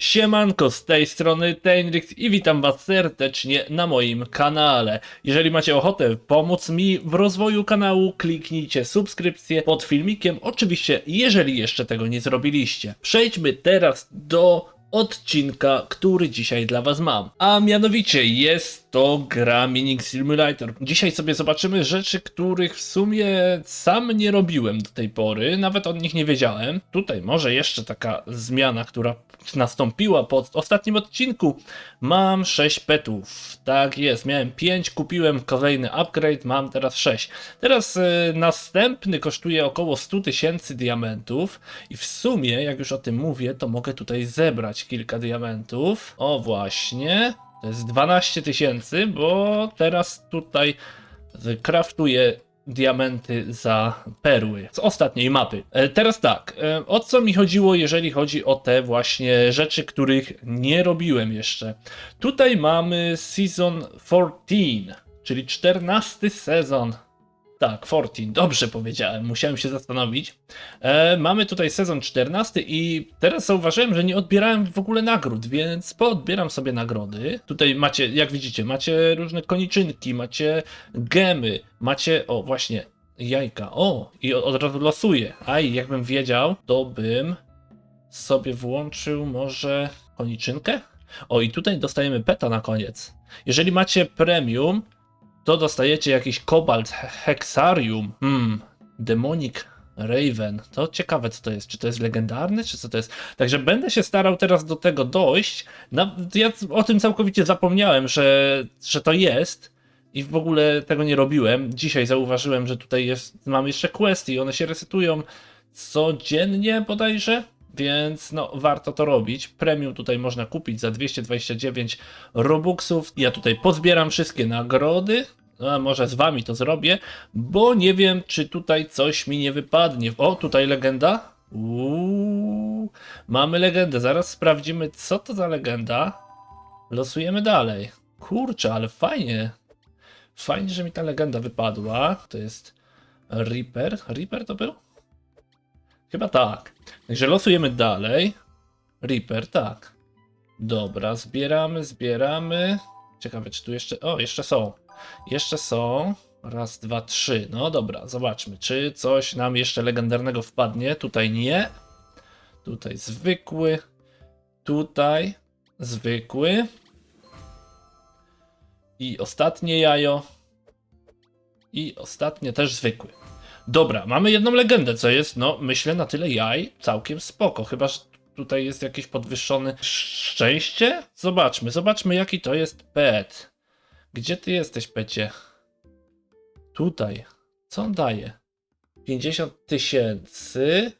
Siemanko, z tej strony Tenrix i witam was serdecznie na moim kanale. Jeżeli macie ochotę pomóc mi w rozwoju kanału, kliknijcie subskrypcję pod filmikiem, oczywiście jeżeli jeszcze tego nie zrobiliście. Przejdźmy teraz do odcinka, który dzisiaj dla was mam. A mianowicie jest to gra Mining Simulator. Dzisiaj sobie zobaczymy rzeczy, których w sumie sam nie robiłem do tej pory, nawet o nich nie wiedziałem. Tutaj może jeszcze taka zmiana, która nastąpiła po ostatnim odcinku. Mam 6 petów. Tak jest, miałem 5, kupiłem kolejny upgrade, mam teraz 6. Teraz y, następny kosztuje około 100 tysięcy diamentów i w sumie, jak już o tym mówię, to mogę tutaj zebrać kilka diamentów. O właśnie, to jest 12 tysięcy, bo teraz tutaj kraftuję diamenty za perły z ostatniej mapy. E, Teraz tak, e, o co mi chodziło, jeżeli chodzi o te właśnie rzeczy, których nie robiłem jeszcze. Tutaj mamy Season 14, czyli 14 sezon. Tak, 14, dobrze powiedziałem, musiałem się zastanowić. E, mamy tutaj sezon 14 i teraz zauważyłem, że nie odbierałem w ogóle nagród, więc poodbieram sobie nagrody. Tutaj macie, jak widzicie, macie różne koniczynki, macie gemy, macie, o właśnie, jajka. O, i od razu losuję. Aj, jakbym wiedział, to bym sobie włączył może koniczynkę? O, i tutaj dostajemy peta na koniec. Jeżeli macie premium, to dostajecie jakiś kobalt he- hexarium. Hmm, demonic raven. To ciekawe co to jest. Czy to jest legendarny, czy co to jest? Także będę się starał teraz do tego dojść. Ja o tym całkowicie zapomniałem, że, że to jest. I w ogóle tego nie robiłem. Dzisiaj zauważyłem, że tutaj jest, mam jeszcze questy i one się resetują codziennie bodajże. Więc no, warto to robić. Premium tutaj można kupić za 229 Robuxów. Ja tutaj pozbieram wszystkie nagrody. A może z wami to zrobię, bo nie wiem, czy tutaj coś mi nie wypadnie. O, tutaj legenda. Uuu, mamy legendę. Zaraz sprawdzimy, co to za legenda. Losujemy dalej. Kurczę, ale fajnie. Fajnie, że mi ta legenda wypadła. To jest Reaper. Reaper to był? Chyba tak. Także losujemy dalej. Reaper, tak. Dobra, zbieramy, zbieramy. Ciekawe, czy tu jeszcze. O, jeszcze są. Jeszcze są. Raz, dwa, trzy. No dobra, zobaczmy, czy coś nam jeszcze legendarnego wpadnie. Tutaj nie. Tutaj zwykły. Tutaj zwykły. I ostatnie jajo. I ostatnie też zwykły. Dobra, mamy jedną legendę, co jest, no myślę na tyle jaj, całkiem spoko. Chyba, że tutaj jest jakieś podwyższone szczęście? Zobaczmy, zobaczmy jaki to jest pet. Gdzie ty jesteś, pecie? Tutaj. Co on daje? 50 tysięcy.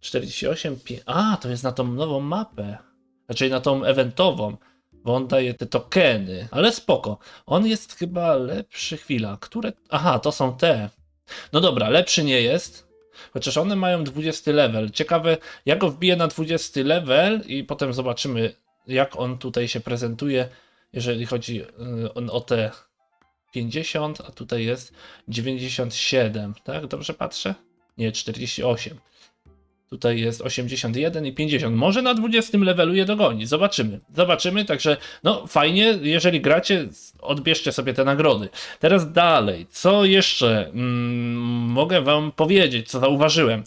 48. pi- A, to jest na tą nową mapę. Znaczy na tą eventową. Bo on daje te tokeny. Ale spoko. On jest chyba lepszy. Chwila. Które. Aha, to są te. No dobra, lepszy nie jest. Chociaż one mają 20 level. Ciekawe, ja go wbiję na 20 level i potem zobaczymy, jak on tutaj się prezentuje, jeżeli chodzi y, o te 50, a tutaj jest 97, tak? Dobrze patrzę? Nie, 48. Tutaj jest 81 i 50. Może na 20 levelu je dogoni. Zobaczymy. Zobaczymy, także no fajnie, jeżeli gracie, odbierzcie sobie te nagrody. Teraz dalej, co jeszcze mm, mogę wam powiedzieć, co zauważyłem.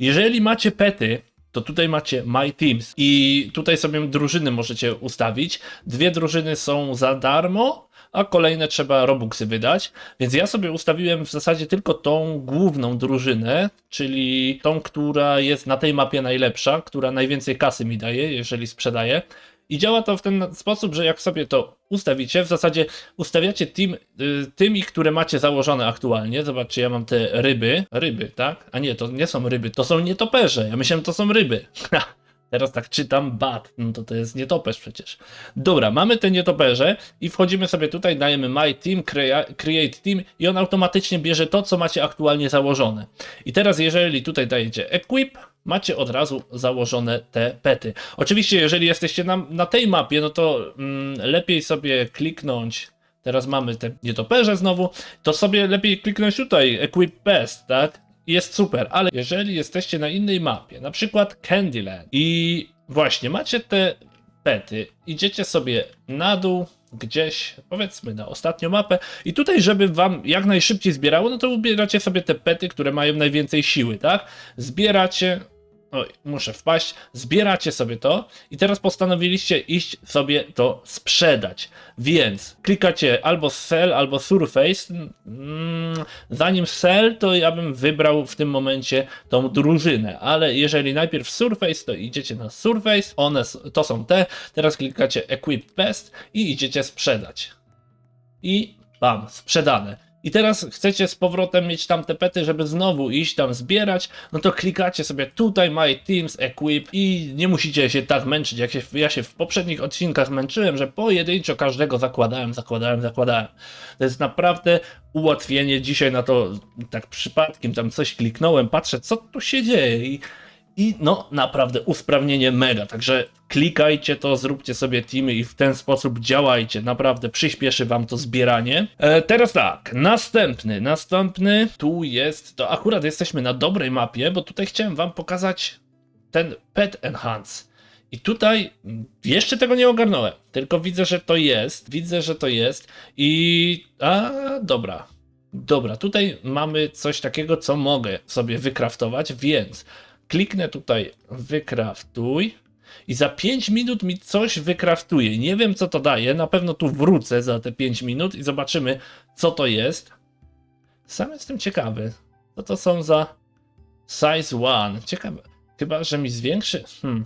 Jeżeli macie pety, to tutaj macie My Teams i tutaj sobie drużyny możecie ustawić. Dwie drużyny są za darmo, a kolejne trzeba Robuxy wydać. Więc ja sobie ustawiłem w zasadzie tylko tą główną drużynę, czyli tą, która jest na tej mapie najlepsza, która najwięcej kasy mi daje, jeżeli sprzedaję. I działa to w ten sposób, że jak sobie to ustawicie, w zasadzie ustawiacie team, y, tymi, które macie założone aktualnie. Zobaczcie, ja mam te ryby. Ryby, tak? A nie, to nie są ryby, to są nietoperze. Ja myślałem, to są ryby. Teraz tak czytam bat, no to to jest nietoperz przecież. Dobra, mamy te nietoperze i wchodzimy sobie tutaj, dajemy My Team, crea- Create Team i on automatycznie bierze to, co macie aktualnie założone. I teraz jeżeli tutaj dajecie Equip, macie od razu założone te pety. Oczywiście jeżeli jesteście na, na tej mapie, no to mm, lepiej sobie kliknąć Teraz mamy te nietoperze znowu, to sobie lepiej kliknąć tutaj, Equip Best, tak? Jest super, ale jeżeli jesteście na innej mapie, na przykład Candyland i właśnie, macie te pety, idziecie sobie na dół, gdzieś, powiedzmy na ostatnią mapę i tutaj, żeby wam jak najszybciej zbierało, no to ubieracie sobie te pety, które mają najwięcej siły, tak? Zbieracie, oj, muszę wpaść, zbieracie sobie to i teraz postanowiliście iść sobie to sprzedać, więc klikacie albo sell, albo surface, mm, zanim sell, to ja bym wybrał w tym momencie tą drużynę, ale jeżeli najpierw surface, to idziecie na surface, one to są te, teraz klikacie equip best i idziecie sprzedać. I bam, sprzedane. I teraz chcecie z powrotem mieć tam te pety, żeby znowu iść tam zbierać, no to klikacie sobie tutaj My Teams Equip i nie musicie się tak męczyć, jak się, ja się w poprzednich odcinkach męczyłem, że pojedynczo każdego zakładałem, zakładałem, zakładałem. To jest naprawdę ułatwienie. Dzisiaj na to tak przypadkiem tam coś kliknąłem, patrzę co tu się dzieje i i no, naprawdę usprawnienie mega. Także klikajcie to, zróbcie sobie teamy i w ten sposób działajcie. Naprawdę przyspieszy wam to zbieranie. E, teraz tak, następny, następny tu jest, to akurat jesteśmy na dobrej mapie, bo tutaj chciałem wam pokazać ten Pet Enhance. I tutaj jeszcze tego nie ogarnąłem, tylko widzę, że to jest, widzę, że to jest i... A, dobra. Dobra, tutaj mamy coś takiego, co mogę sobie wykraftować, więc kliknę tutaj wykraftuj i za 5 minut mi coś wykraftuje. Nie wiem co to daje, na pewno tu wrócę za te 5 minut i zobaczymy co to jest. Sam jestem ciekawy, co to są za size 1. Ciekawe, chyba że mi zwiększy. Hmm.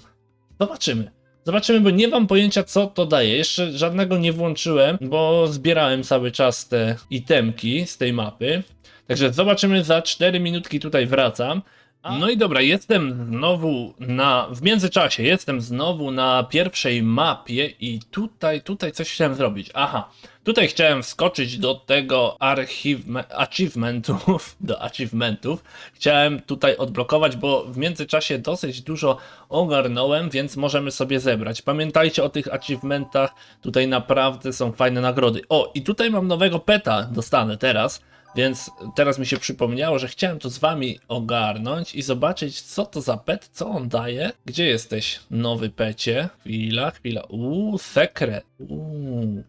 Zobaczymy. Zobaczymy, bo nie mam pojęcia co to daje. Jeszcze żadnego nie włączyłem, bo zbierałem cały czas te itemki z tej mapy. Także zobaczymy za 4 minutki tutaj wracam. No i dobra, jestem znowu na. W międzyczasie jestem znowu na pierwszej mapie i tutaj, tutaj coś chciałem zrobić. Aha, tutaj chciałem wskoczyć do tego archiwme, achievementów, do achievementów. Chciałem tutaj odblokować, bo w międzyczasie dosyć dużo ogarnąłem, więc możemy sobie zebrać. Pamiętajcie o tych achievementach, tutaj naprawdę są fajne nagrody. O, i tutaj mam nowego peta, dostanę teraz. Więc teraz mi się przypomniało, że chciałem to z wami ogarnąć i zobaczyć, co to za pet, co on daje. Gdzie jesteś, nowy pecie? Chwila, chwila. Uuu, sekret. Uuu.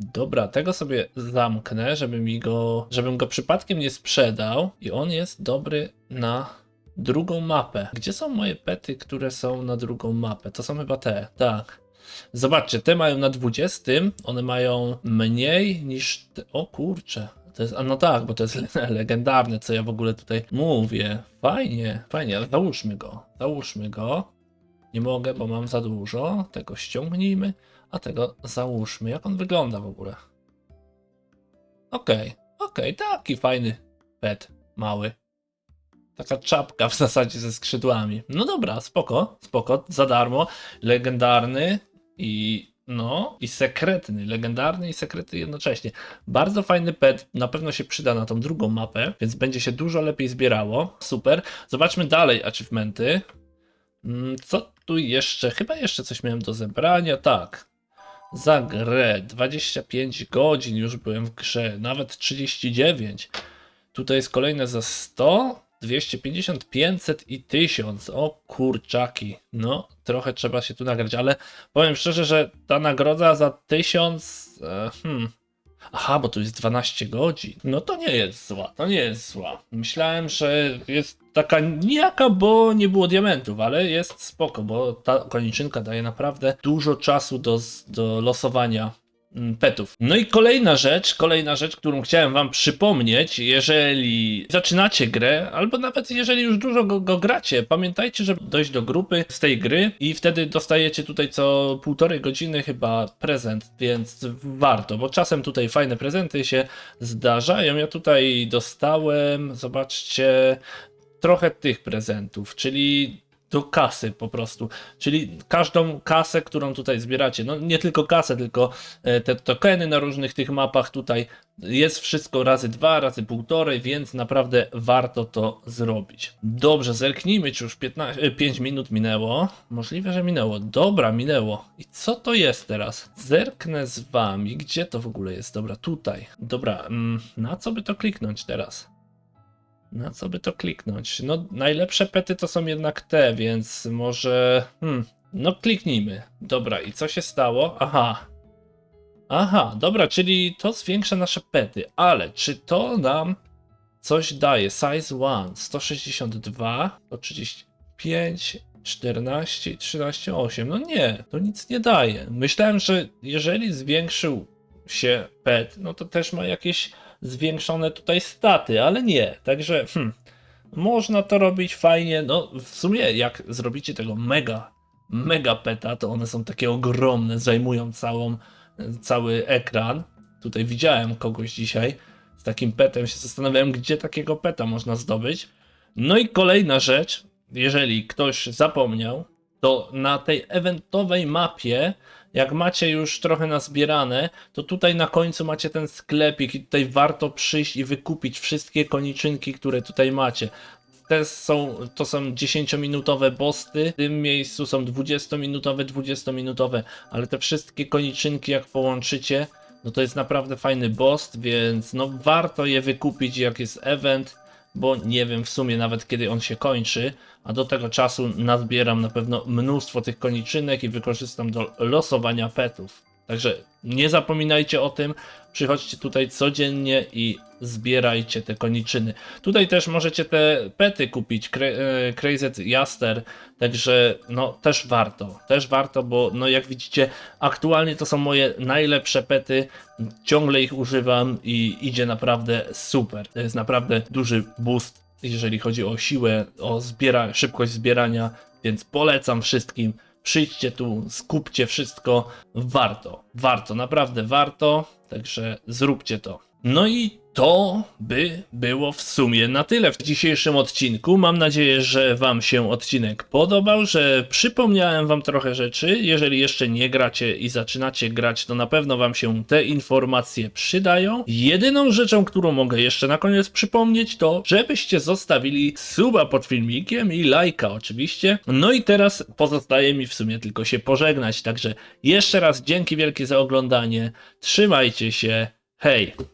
Dobra, tego sobie zamknę, żeby mi go, żebym go przypadkiem nie sprzedał. I on jest dobry na drugą mapę. Gdzie są moje pety, które są na drugą mapę? To są chyba te, tak. Zobaczcie, te mają na 20, one mają mniej niż. Te... O kurczę. To jest, no tak, bo to jest le- legendarne, co ja w ogóle tutaj mówię. Fajnie, fajnie, ale załóżmy go. Załóżmy go. Nie mogę, bo mam za dużo. Tego ściągnijmy, a tego załóżmy. Jak on wygląda w ogóle? Okej, okej, taki fajny pet, mały. Taka czapka w zasadzie ze skrzydłami. No dobra, spoko, spoko, za darmo. Legendarny i no, i sekretny, legendarny i sekretny jednocześnie. Bardzo fajny pet, na pewno się przyda na tą drugą mapę, więc będzie się dużo lepiej zbierało. Super. Zobaczmy dalej achievementy. Mm, Co tu jeszcze? Chyba jeszcze coś miałem do zebrania. Tak. Za grę 25 godzin już byłem w grze, nawet 39. Tutaj jest kolejne za 100, 250, 500 i 1000. O kurczaki. No, trochę trzeba się tu nagrać, ale powiem szczerze, że ta nagroda za 1000. E, hmm. Aha, bo tu jest 12 godzin. No to nie jest zła, to nie jest zła. Myślałem, że jest taka nijaka, bo nie było diamentów, ale jest spoko, bo ta koniczynka daje naprawdę dużo czasu do, do losowania petów. No i kolejna rzecz, kolejna rzecz, którą chciałem wam przypomnieć, jeżeli zaczynacie grę, albo nawet jeżeli już dużo go, go gracie, pamiętajcie, żeby dojść do grupy z tej gry i wtedy dostajecie tutaj co półtorej godziny chyba prezent, więc warto, bo czasem tutaj fajne prezenty się zdarzają. Ja tutaj dostałem, zobaczcie, trochę tych prezentów, czyli do kasy po prostu. Czyli każdą kasę, którą tutaj zbieracie, no nie tylko kasę, tylko e, te tokeny na różnych tych mapach tutaj jest wszystko razy dwa, razy półtorej, więc naprawdę warto to zrobić. Dobrze, zerknijmy, czy już 15, e, 5 minut minęło. Możliwe, że minęło. Dobra, minęło. I co to jest teraz? Zerknę z wami. Gdzie to w ogóle jest? Dobra, tutaj. Dobra, mm, na co by to kliknąć teraz? Na co by to kliknąć? No, najlepsze pety to są jednak te, więc może. Hmm, No kliknijmy. Dobra, i co się stało? Aha. Aha, dobra, czyli to zwiększa nasze pety, ale czy to nam coś daje? Size 1, 162, 135, 14 i 13, 8. No nie, to nic nie daje. Myślałem, że jeżeli zwiększył się pet, no to też ma jakieś zwiększone tutaj staty, ale nie. Także hmm, można to robić fajnie. No w sumie jak zrobicie tego mega, mega peta, to one są takie ogromne, zajmują całą, cały ekran. Tutaj widziałem kogoś dzisiaj z takim petem, się zastanawiałem, gdzie takiego peta można zdobyć. No i kolejna rzecz, jeżeli ktoś zapomniał, to na tej eventowej mapie, jak macie już trochę nazbierane, to tutaj na końcu macie ten sklepik i tutaj warto przyjść i wykupić wszystkie koniczynki, które tutaj macie. Te są, to są 10-minutowe bosty, w tym miejscu są 20-minutowe, 20-minutowe, ale te wszystkie koniczynki jak połączycie, no to jest naprawdę fajny boss, więc no warto je wykupić jak jest event, bo nie wiem w sumie nawet kiedy on się kończy, a do tego czasu nazbieram na pewno mnóstwo tych koniczynek i wykorzystam do losowania petów. Także nie zapominajcie o tym, przychodźcie tutaj codziennie i zbierajcie te koniczyny. Tutaj też możecie te pety kupić, e, Crazy Jaster, także no też warto, też warto, bo no jak widzicie aktualnie to są moje najlepsze pety, ciągle ich używam i idzie naprawdę super. To jest naprawdę duży boost, jeżeli chodzi o siłę, o zbiera, szybkość zbierania, więc polecam wszystkim. Przyjdźcie tu, skupcie wszystko. Warto, warto, naprawdę warto. Także zróbcie to. No i to by było w sumie na tyle w dzisiejszym odcinku. Mam nadzieję, że Wam się odcinek podobał, że przypomniałem Wam trochę rzeczy. Jeżeli jeszcze nie gracie i zaczynacie grać, to na pewno Wam się te informacje przydają. Jedyną rzeczą, którą mogę jeszcze na koniec przypomnieć, to żebyście zostawili suba pod filmikiem i lajka oczywiście. No i teraz pozostaje mi w sumie tylko się pożegnać. Także jeszcze raz dzięki wielkie za oglądanie. Trzymajcie się. Hej!